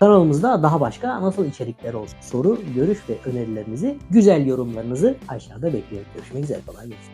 Kanalımızda daha başka nasıl içerikler olsun? Soru, görüş ve önerilerinizi, güzel yorumlarınızı aşağıda bekliyoruz. Görüşmek üzere. Kolay gelsin.